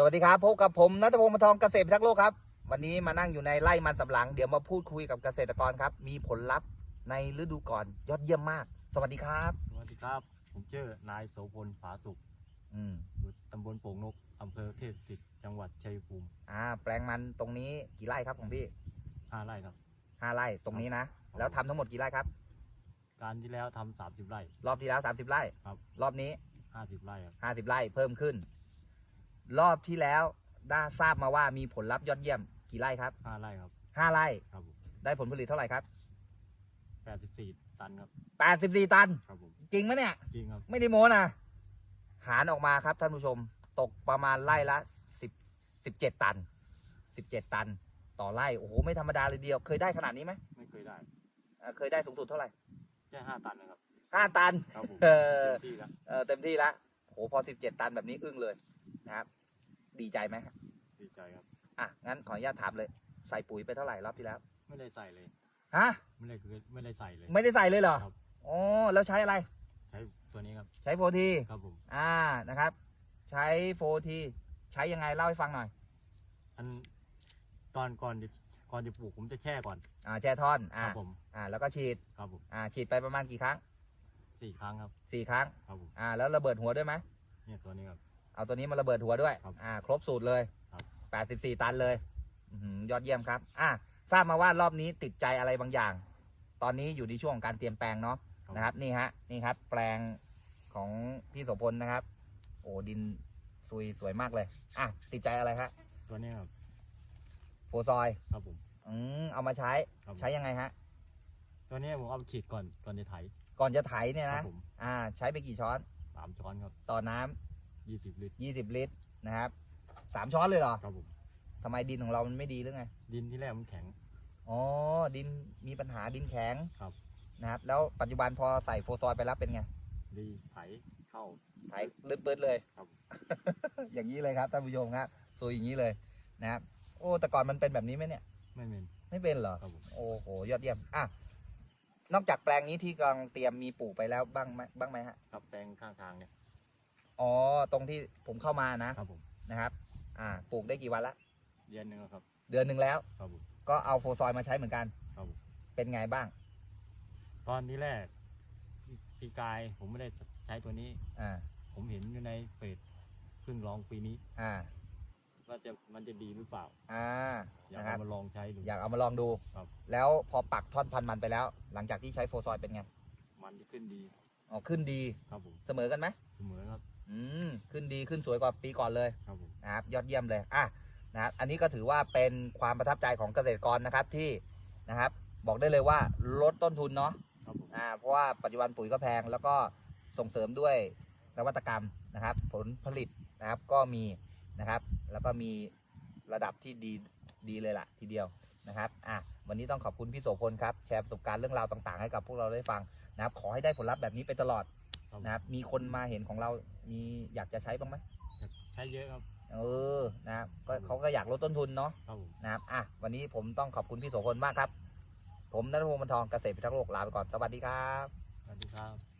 สวัสดีครับพบกับผมนัทพงศ์มนทองเกษตรพิทักษ์โลกครับ วันนี้มานั่งอยู่ในไร่มันสำปะหลัง เดี๋ยวมาพูดคุยกับเกษตรกรครับ มีผลลัพธ์ในฤดูก่อนยอดเยี่ยมมาก สวัสดีครับ สวัสดีครับ ผมชื่อนายโสพลผาสุขอืมอยู่ตำบลโป่งนกอำเภอเทพสถิตจังหวัดชัยภูมิอ่า แปลงมันตรงนี้กี่ไร่ครับของพี่ห้าไร่ครับ ห้าไร่ตรงนี้นะ แล้วทำทั้งหมดกี่ไร่ครับ การที่แล้วทำสามสิบไร่ รอบที่แล้ว 30 ไร่ ครับ รอบนี้ ห้าสิบไร่ครับ 50 ไร่เพิ่มขึ้น รอบที่แล้วได้ทราบมาว่ามีผลลัพธ์ยอดเยี่ยมกี่ไร่ครับห้าไร่ครับห้าไร่ครับผมได้ผลผลิตเท่าไหร่ครับแปดสิบสี่ตันครับ84ตัน ครับผมจริงไหมเนี่ย จริงครับไม่ได้โม้นะหารออกมาครับท่านผู้ชมตกประมาณไร่ละสิบสิบเจ็ดตันสิบเจ็ดตัน ต่อไร่โอ้โหไม่ธรรมดาเลยเดียว เคยได้ขนาดนี้ไหมไม่เคยได้เอ่อเคยได้สูงสุดเท่าไหร่แค่ห้าตันนะครับห้าตัน ครับผมเออ เต็มที่แล้ว เออเต็มที่ละโหพอสิบเจ็ดตันแบบนี้อึ้งเลยนะครับ ดีใจไหมดีใจครับ อะงั้นขออนุญาตถามเลย ใส่ปุ๋ยไปเท่าไหร่รอบที่แล้วไม่ได้ใส่เลยฮะไม่ได้คือไม่ได้ใส่เลย ไม่ได้ใส่เลยเหรอครับ อ๋อแล้วใช้อะไร ใช้ตัวนี้ครับใช้โฟทีครับผมอ่านะครับ ใช้โฟทีใช้ยังไงเล่าให้ฟังหน่อย อันตอนก่อนจะก่อนจะปลูกผมจะแช่ก่อนอ่าแช่ท่อนคอ่ารับผมอ่าแล้วก็ฉีดครับผมอ่าฉีดไปประมาณกี่ครั้งสี่ครั้งครับสี่ครั้ง ครับผมอ่าแล้วระเบิดหัวด้วยไหมเนี่ยตัวนี้ครับ เอาตัวนี้มาระเบิดหัวด้วย ครับอ่า ครบสูตรเลยครับ แปดสิบสี่ตันเลย อื้อหือยอดเยี่ยมครับ อ่าทราบมาว่ารอบนี้ติดใจอะไรบางอย่าง ตอนนี้อยู่ในช่วงของการเตรียมแปลงเนาะ นะครับ นี่ฮะ นี่ครับ แปลงของพี่โสพลนะครับ โอ้ดินซุยสวยมากเลย อะ ติดใจอะไรฮะตัวนี้ครับโฟซอย ครับผม อืม เอามาใช้ ครับผมใช้ยังไงฮะ ตัวนี้ผมเอาไปฉีดก่อนก่อนจะไถก่อนจะไถเนี่ยครันะ บผมอ่า ใช้ไปกี่ช้อนสามช้อนครับ ต่อน้ำ ยี่สิบลิตรยี่สิบลิตรนะครับสามช้อนเลยเหรอครับผมทำไมดินของเรามันไม่ดีหรือไง ดินที่แรกมันแข็ง อ๋อ ดินมีปัญหาดินแข็งครับ นะครับ แล้วปัจจุบันพอใส่โฟซอยไปแล้วเป็นไงดีไถเข้า ไถลึดเบิดเลยครับ อย่างนี้เลยครับท่านผู้ชมครับสวยอย่างนี้เลยนะครับ โอ้แต่ก่อนมันเป็นแบบนี้ไหมเนี่ย ไม่เป็น ไม่เป็นเหรอ ครับผม โอ้โห ยอดเยี่ยม อะ นอกจากแปลงนี้ที่กำลังเตรียมมีปลูกไปแล้วบ้างไหมบ้างไหมฮะ ครับแปลงข้างทางเนี่ย อ๋อ ตรงที่ผมเข้ามานะ ครับผมนะครับ อ่า ปลูกได้กี่วันละ เดือนหนึ่งแล้วครับ เดือนหนึ่งแล้ว ครับผมก็เอาโฟซอยมาใช้เหมือนกัน ครับผมเป็นไงบ้าง ตอนที่แรกพี่ปีกายผมไม่ได้ใช้ตัวนี้ อ่า ผมเห็นอยู่ในเฟซเพิ่งลองปีนี้ อ่า ว่าจะมันจะดีหรือเปล่า อ่า อยากนะครับ เอามาลองใช้ดู อยากเอามาลองดู ครับ แล้วพอปักท่อนพันธุ์มันไปแล้ว หลังจากที่ใช้โฟซอยเป็นไงมันจะขึ้นดี อ๋อ ขึ้นดี ครับผม เสมอกันไหมเสมอครับ อืมขึ้นดีขึ้นสวยกว่าปีก่อนเลยครับผมนะครับยอดเยี่ยมเลยอะนะครับอันนี้ก็ถือว่าเป็นความประทับใจของเกษตรกรนะครับที่นะครับ บอกได้เลยว่าลดต้นทุนเนาะครับผมอ่าเพราะว่าปัจจุบันปุ๋ยก็แพง แล้วก็ส่งเสริมด้วยนวัตกรรมนะครับ ผลผลิตนะครับก็มีนะครับ แล้วก็มีระดับที่ดีดีเลยล่ะทีเดียวนะครับอะวันนี้ต้องขอบคุณพี่โสพลครับแชร์ประสบการณ์เรื่องราวต่าง ๆ ให้กับพวกเราได้ฟังนะครับขอให้ได้ผลลัพธ์แบบนี้ไปตลอดครับผม นะครับ มีคนมาเห็นของเรามีอยากจะใช้บ้างไหมอยากใช้เยอะครับ เออนะครับก็เขาก็อยากลดต้นทุนเนาะครับผม นะครับอะวันนี้ผมต้องขอบคุณพี่โสพลมากครับ ผมนัทพงศ์บรรทองเกษตรพิทักษ์โลกลาไปก่อนสวัสดีครับ สวัสดีครับ